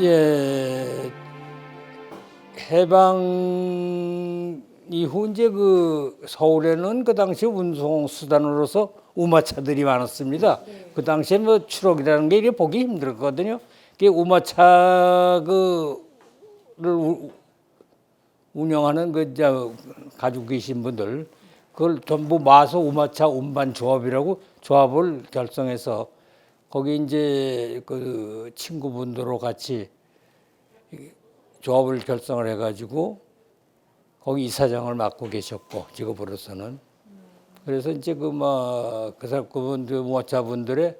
예, 해방 이후 이제 그 서울에는 그 당시 운송 수단으로서 우마차들이 많았습니다. 그 당시에 뭐 추록이라는 게 이게 보기 힘들었거든요. 그 우마차 그를 우- 운영하는 그저 가지고 계신 분들 그걸 전부 모아서 우마차 운반 조합이라고 조합을 결성해서 거기 이제 그 친구분들하고 같이 조합을 결성을 해가지고 거기 이사장을 맡고 계셨고 직업으로서는. 그래서 이제 그막그 사람 그분 그 모차분들의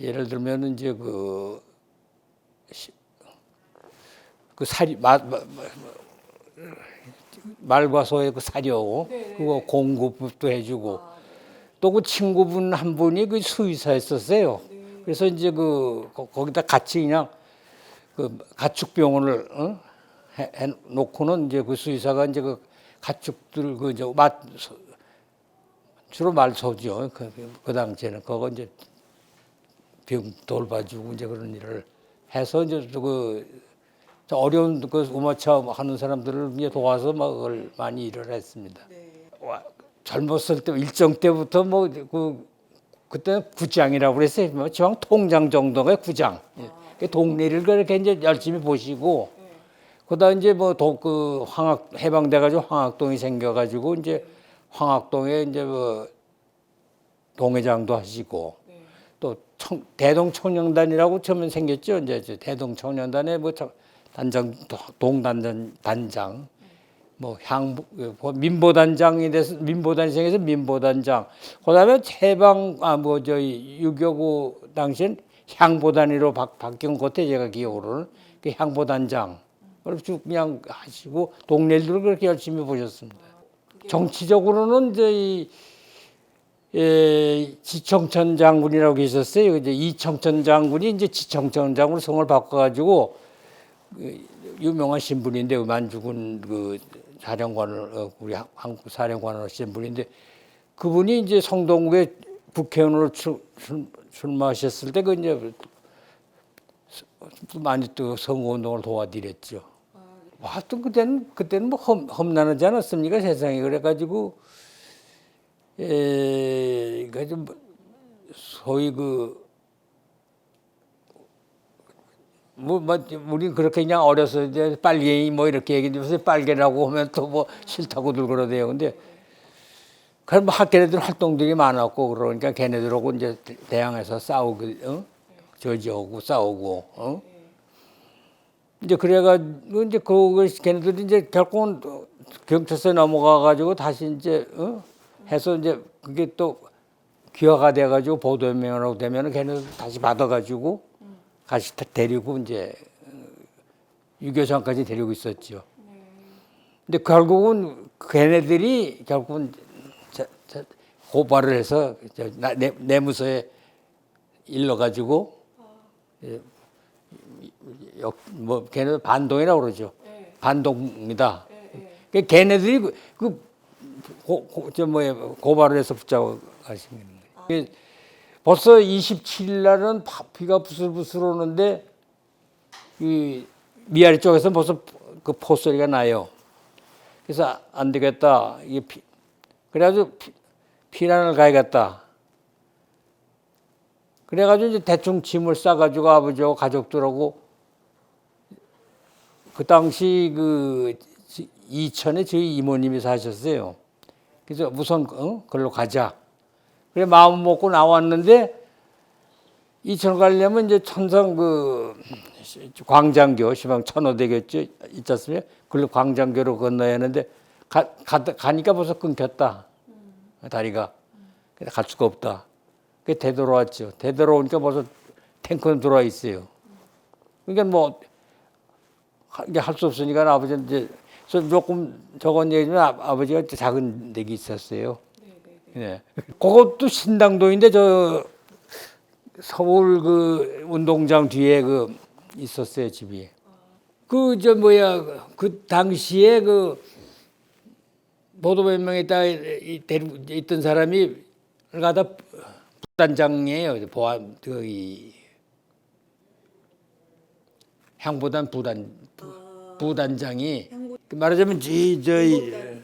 예를 들면 이제 그, 시- 그 사리 마, 마, 마- 말과 소의 그 사료 그거 공급도 해주고. 또그 친구분 한 분이 그 수의사였었어요. 그래서 이제 그 거- 거기다 같이 그냥 그 가축병원을 어? 해, 해 놓고는 이제 그 수의사가 이제 그 가축들 그저맛 주로 말소죠. 그, 그, 그 당시에는 그거 이제 병 돌봐주고 이제 그런 일을 해서 이제 그저 어려운 그 우마차 하는 사람들을 이제 도와서 막 그걸 많이 일을 했습니다. 와, 젊었을 때 일정 때부터 뭐 그 그때 구장이라고 그랬어요. 뭐 지방 통장 정도가 구장. 예. 그 동네를 그렇게 이제 열심히 보시고 그러다 이제 뭐그 황학 해방돼 가지고 황학동이 생겨 가지고 이제 황학동에 이제 뭐 동회장도 하시고 또 청, 대동 청년단이라고 처음에 생겼죠. 이제 저 대동 청년단에 뭐 저- 단장 동단장 단장 뭐 향부 뭐 민보단장이 돼서 민보단이 생겨서 민보단장 그 다음에 해방 아 뭐 저희 유교구 당시엔 향보단위로 바, 바뀐 것에 제가 기억으로는 그 향보단장 그걸 쭉 그냥 하시고 동네들을 그렇게 열심히 보셨습니다. 정치적으로는 저희 예, 지청천 장군이라고 계셨어요. 이제 이청천 장군이 이제 지청천 장군으로 성을 바꿔가지고 그 유명하신 분인데 만주군 그 사령관을 어, 우리 한- 한국 사령관을 하신 분인데 그분이 이제 성동구에 국회의원으로 출마하셨을 때 그 이제 많이 또 선거운동을 도와드렸죠. 와, 하여튼 그때는 그때는 뭐 험, 험난하지 않았습니까 세상이 그래가지고 에, 그래서 뭐 소위 그 뭐, 뭐, 우리 그렇게 그냥 어려서 이제 빨갱이 뭐 이렇게 얘기해서 빨개라고 하면 또 뭐 싫다고들 그러대요. 근데 그럼 뭐 걔네들 활동들이 많았고 그러니까 걔네들하고 이제 대항해서 싸우고, 어? 저지하고 싸우고, 어? 이제 그래가지고 이제 그 걔네들이 이제 결국은 경찰서에 넘어가가지고 다시 이제, 어? 해서 이제 그게 또 기화가 돼가지고 보도명령으로 되면은 걔네들 다시 받아가지고 같이 다 데리고 이제 유교장까지 데리고 있었죠. 근데 결국은 걔네들이 결국은 자- 자- 고발을 해서 저 나- 내, 내무서에 일러가지고 예, 역- 뭐 걔네들 반동이라고 그러죠. 반동이다. 그 걔네들이 그, 그 고, 고, 저 뭐야 고발을 해서 붙잡아 가신 거예요. 벌써 27일 날은 파- 비가 부슬부슬 오는데 이 미아리 쪽에서 벌써 그 포소리가 나요. 그래서 안 되겠다. 이게 피, 그래가지고 피, 피난을 가야겠다. 그래가지고 이제 대충 짐을 싸가지고 아버지하고 가족들하고 그 당시 그 지- 이천에 저희 이모님이 사셨어요. 그래서 우선 어? 걸로 가자. 그래 마음 먹고 나왔는데 이천 가려면 이제 천상 그 광장교 시방 천호대교죠 있지 않습니까? 그걸로 광장교로 건너야 하는데 가, 가, 가니까 벌써 끊겼다 다리가 갈 수가 없다. 그 되돌아왔죠. 되돌아오니까 벌써 탱크는 들어와 있어요. 그러니까 뭐 하- 이게 할 수 없으니까 그래서 조금 저건 얘기지만 아, 아버지가 작은 댁이 있었어요. 네. 그것도 신당동인데 저 서울 그 운동장 뒤에 그 있었어요 집이. 그 저 뭐야 그 당시에 그 보도 있다 데리고 있던 사람이 가다 부단장이에요 보안 저기 향보단 부단 부, 아, 부단장이 그 말하자면 지 저희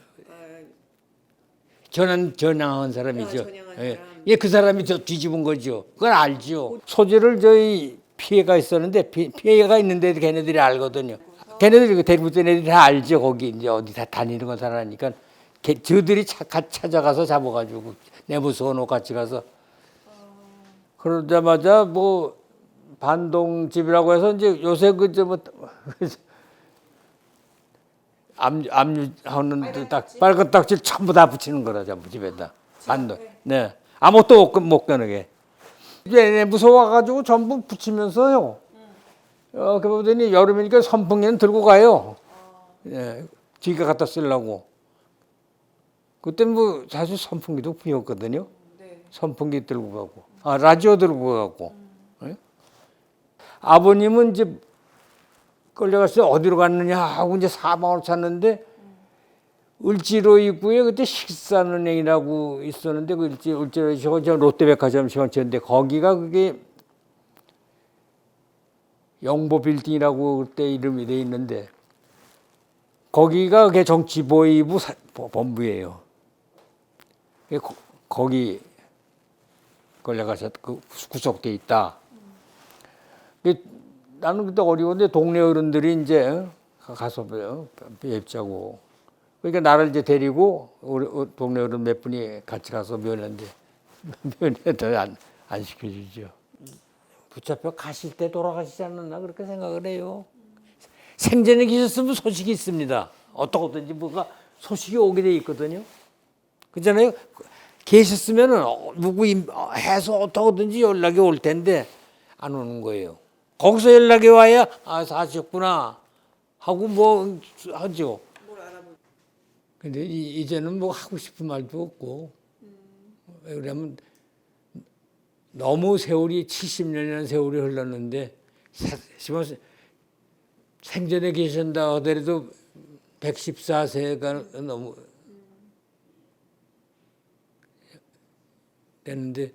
전한 전향한 사람이죠. 아, 전향한 예. 사람. 예, 그 사람이 저 뒤집은 거죠. 그걸 알죠. 소재를 저희 피해가 있었는데 피, 피해가 있는데 걔네들이 알거든요. 걔네들이 그 대구 애들이 다 알죠. 거기 이제 어디 다 다니는 거 살아니까 걔, 저들이 차, 가, 찾아가서 잡아가지고 내무소노 같이 가서 그러자마자 뭐 반동집이라고 해서 이제 요새 그저뭐 압류 압류하는 딱 빨간 딱지를 전부 다 붙이는 거라 전부 집에다 반동. 네 아무것도 못, 못 가능해. 이제 무서워가지고 전부 붙이면서요. 어, 그 보더니 여름이니까 선풍기는 들고 가요. 예, 지가 갖다 쓰려고. 그때 뭐 사실 선풍기도 비었거든요. 네. 선풍기 들고 가고, 아 라디오 들고 가고. 예? 아버님은 이제 끌려갔어요. 어디로 갔느냐 하고 이제 사방을 찾는데 을지로 입구에 그때 식사은행이라고 있었는데 그 을지 을지로 저거 저 롯데백화점 시원치인데 거기가 그게 영보 빌딩이라고 그때 이름이 돼 있는데 거기가 그게 정치보위부 사- 본부예요. 거기 걸려가서 그 구속돼 있다. 그 나는 그때 어려운데 동네 어른들이 이제 가서 뵙자고. 그러니까 나를 이제 데리고 우리 어, 동네 어른 몇 분이 같이 가서 면회인데 면회도 안, 안 시켜주죠. 붙잡혀 가실 때 돌아가시지 않았나 그렇게 생각을 해요. 생전에 계셨으면 소식이 있습니다. 어떻게든지 뭐가 소식이 오게 돼 있거든요. 그잖아요. 계셨으면은 어, 누구 해서 어떻게든지 연락이 올 텐데 안 오는 거예요. 거기서 연락이 와야 아 사셨구나. 하고 뭐 하죠. 근데 이, 이제는 뭐 하고 싶은 말도 없고. 왜 그러냐면 너무 세월이 70년이라는 세월이 흘렀는데 생전에 계신다 하더라도 114세가 너무 됐는데